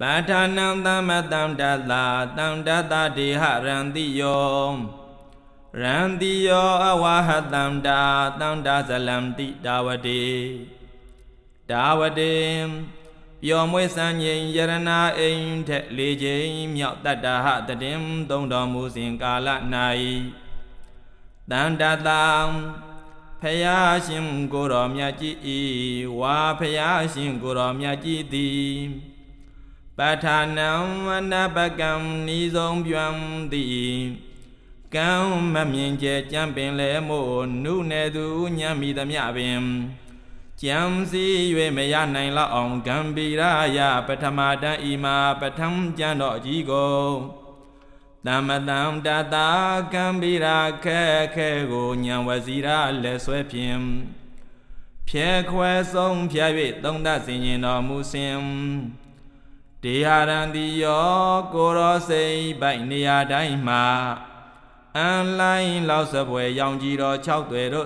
ပါဌာနံသမ္မတံတတ္တာတံတတ္တဒေဟရန္တိယောရန္တိယောအဝဟတံတာတံတာဇလံတိတာဝတိတာဝတိပျော်မွေ့စံငိမ်ယရနာအိမ်ထက်လေးချိန်မြောက်တတ္တဟတတင်သုံးတော်မူစဉ်ကာလ၌တံတတ္တံဖယားရှင်ကိုယ်တော်မြတ်ကြီးဤဝါဖယားရှင်ကိုယ်တော်မြတ်ကြီးသည် ပဋ္ဌာနံဝနပကံဤဆုံးပြံသည်ကံမမြင်ကျကြံပင်လဲမို့နုနယ်သူညံမိသမျှပင်ကြံစည်း၍မရနိုင်လောက်အောင်ဂံဗီရာယပထမတန်ဤမှာပထမကျမ်းတော်ကြီးကိုတမ္မတံတတာကံဗီရာခဲခဲကိုညံဝစီရာလက်ဆွဲဖြင့်ဖြဲခွဲဆုံးဖြဲ၍သုံးသဆင်ရင်တော်မူစဉ် တေဟာရန္တိယောကိုရောစိတ်ပိုက်နေရာတိုင်းမှာအန်လိုင်းလောက်စပွဲရောင်ကြီးတော်၆တွေတို့